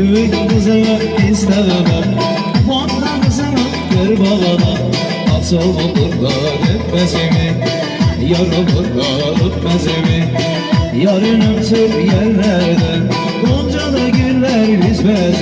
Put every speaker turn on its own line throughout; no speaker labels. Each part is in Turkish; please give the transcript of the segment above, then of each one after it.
Kızını istemem Vandan kızını ver bana Nasıl kurban etmesini Yarım kurban etmesini Yarın öptür yerlerden. Gonca da güller bizmez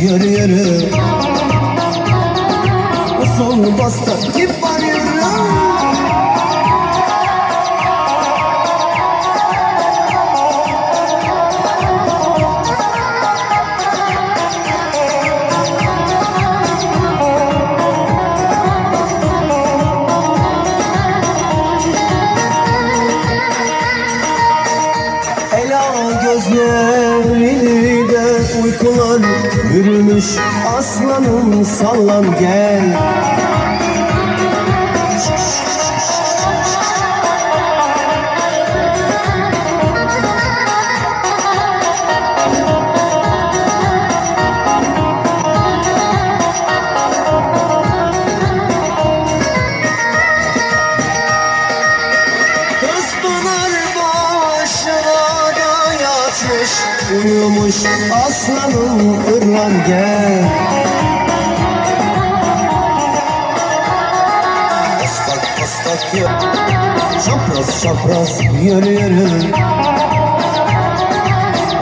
yürü yürü. Sol basta kim var yürü Yürümüş aslanım sallan gel ırlan gel. Istak ıstak yürü Çapraz çapraz yürü yürü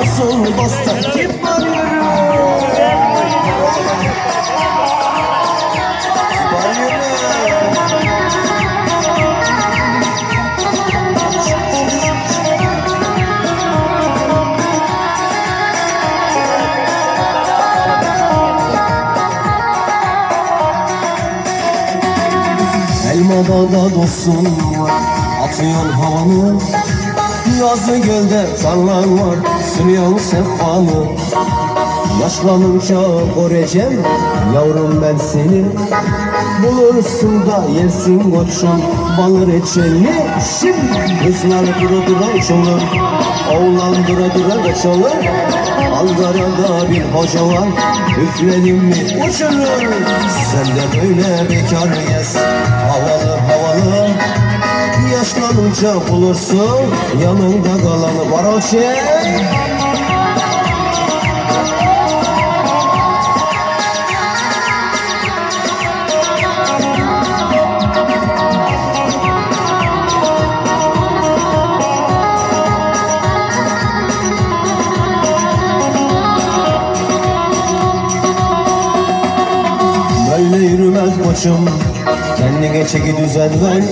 Usul basta kim var yürü yürü Elmada da dostum var. Atıyorsun havanı. Yazlı gölde tarlan var. Sürüyorsun sehpanı. Yaşlanınca göreceğim Yavrum ben seni. Bulursun da yersin koçum. Balı reçelini Şimdi Kızlar dura dura uçulur Oğlan dura dura kaçılır. Ankara'da bir hoca var. Üfledim mi uçurur Sen de böyle bekar gez havalı Yaşlanınca bulursun. Yanında kalanı Baroşe Böyle yürümez başım? Kendine çeki düzen ver.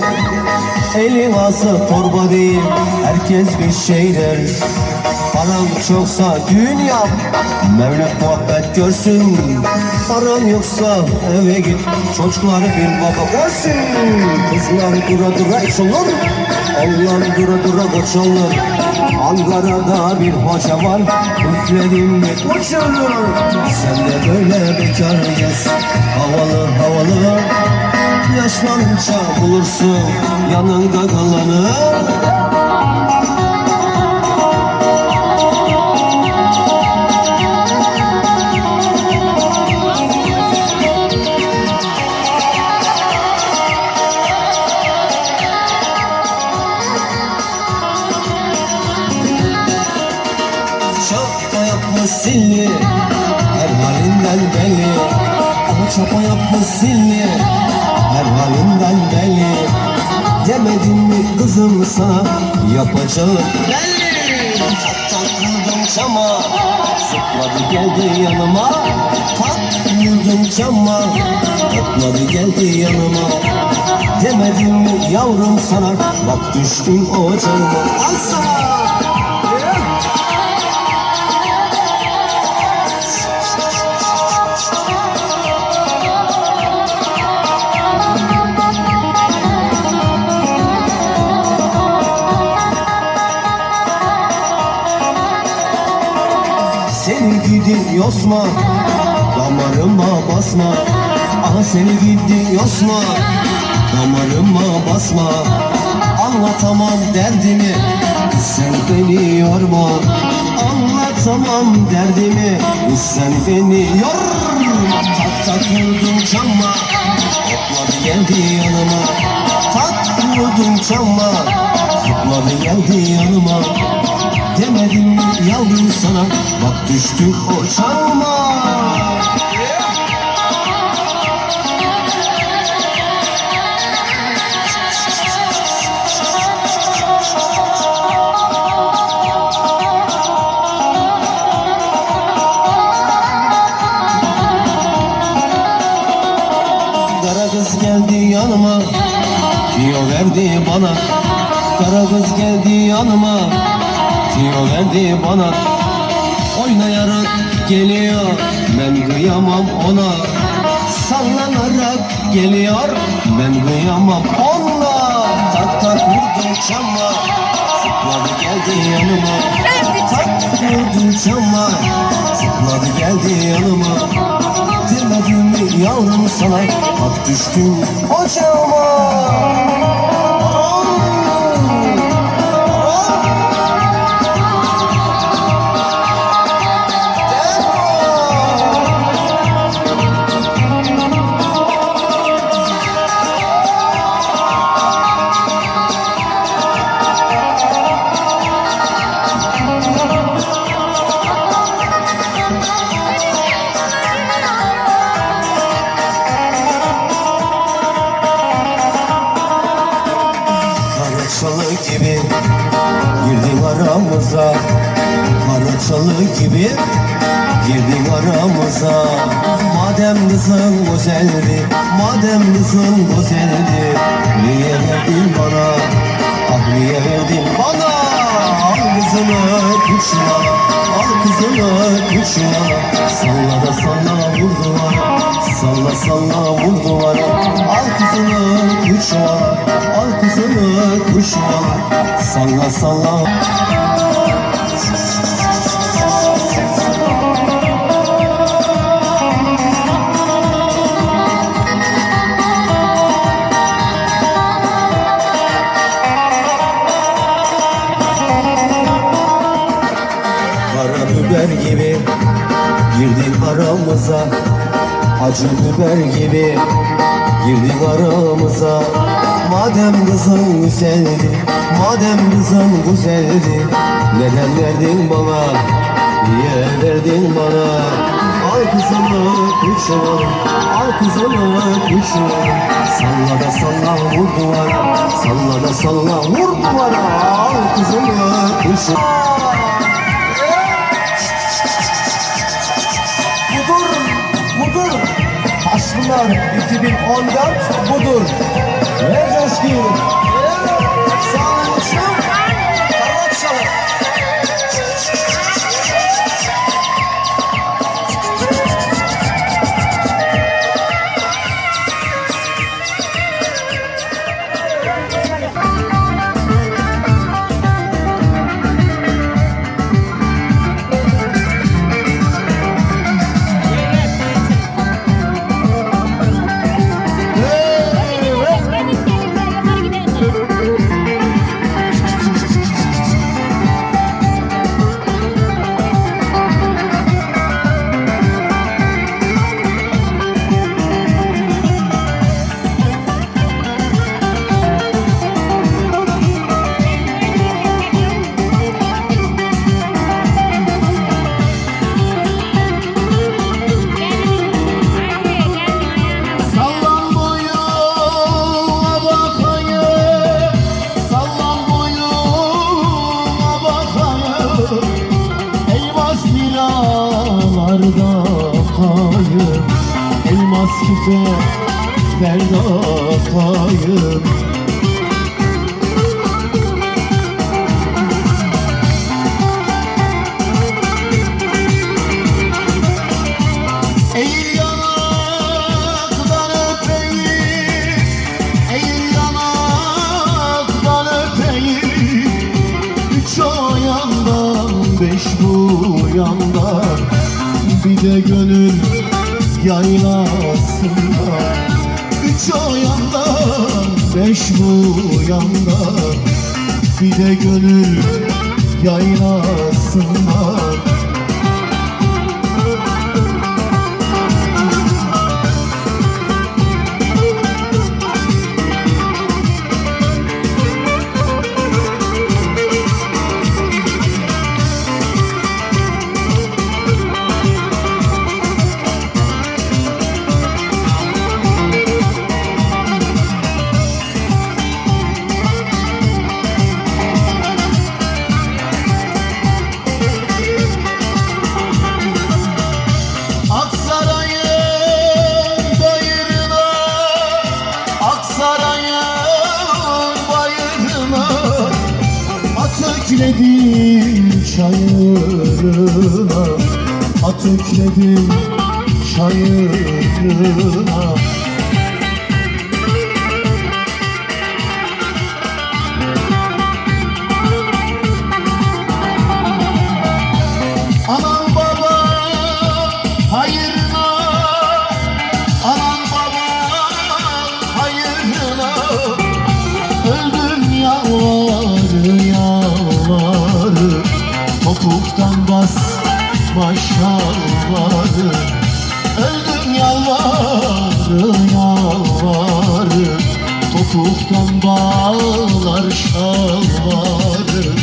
Elin ası torba değil Herkes bir şey der Paran çoksa düğün yap Mevlüt muhabbet görsün. Paran yoksa eve git Çocukları bir baba görsün. Kızlar dura dura iş olur Onlar dura dura koç olur Ankara'da bir hoca var Üfledim mi uçurur Sen de böyle bekar gez Havalı havalı Yaşlanınca bulursun yanında kalanı. Şapka yapmış silli Her halinden belli. Ama çapa yapmış silli mi kızım sana Yapacağım belli Çattan kırdım çama. Sıkladı geldi yanıma. Tak vurdum çama. Topladı geldi yanıma. Demedim mi yavrum sana? Bak düştüm ocağıma Al sana yosma Damarıma basma. Aha seni gidi yosma Damarıma basma. Anlatamam derdimi. Sen beni yorma. Anlatamam derdimi. Sen beni yorma. Tak tak vurdum çama Hopladı geldi yanıma. Tak vurdum çama Hopladı geldi yanıma Demedim yavrum sana Bak düştük o çağıma. Kara kız geldi yanıma Diyor verdi bana. Kara kız geldi yanıma Diyor verdi bana. Oynayarak geliyor. Ben kıyamam ona. Sallanarak geliyor. Ben kıyamam ona Tak tak vurdum çama Sıkladı geldi yanıma. Tak vurdum çama Sıkladı geldi yanıma. Demedim mi yavrum sana. Bak düştüm ocağıma Gibi girdin aramıza. Madem kızın güzeldi, madem kızın güzeldi Niye verdin bana, ah niye verdin bana? Al kızını kuşla, al kızını kuşla Salla da salla Acı biber gibi girdin aramıza. Madem kızın güzeldi, madem kızın güzeldi Neden verdin bana, niye verdin bana? Al kızını kuşum, al kızını kuşum Salla da salla vur duvara, salla da salla vur duvara. Al kızını kuşum Altınlar 2014 budur. Ve Elmas liralarda kayım Elmas küfelerde kayım Eğil beş bu yandan Bir de gönül yaylasında. Üç o yandan beş bu yandan Bir de gönül yaylasında bağlar şalvarı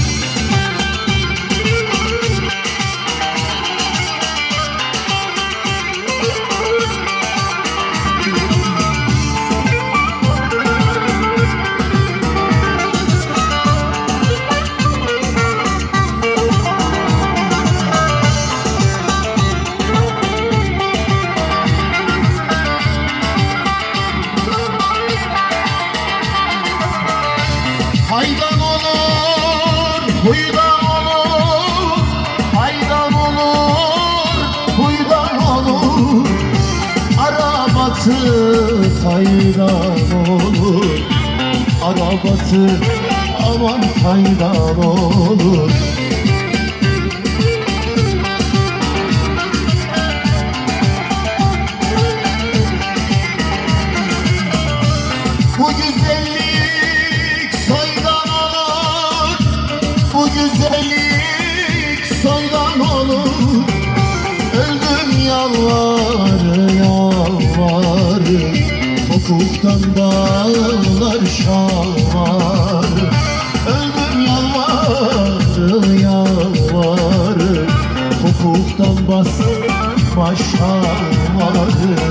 huydan olur Haydan olur, huydan olur. Arabatı taydan olur. Arabatı aman taydan olur Öldüm yalvarı yalvarı. Hukuktan bağlar şalvarı Öldüm yalvarı yalvarı. Hukuktan bas maşalvarı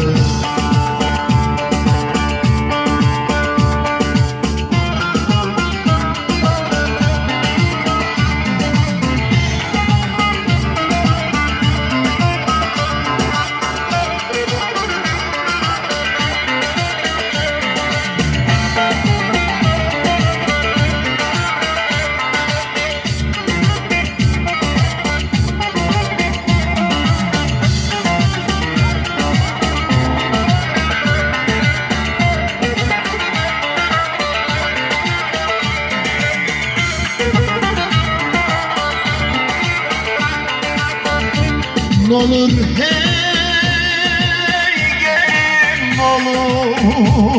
olur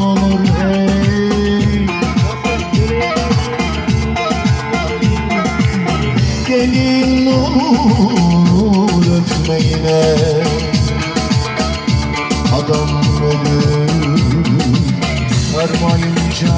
olur hey. Gelin olur öpme yine Adam ölür sarmayınca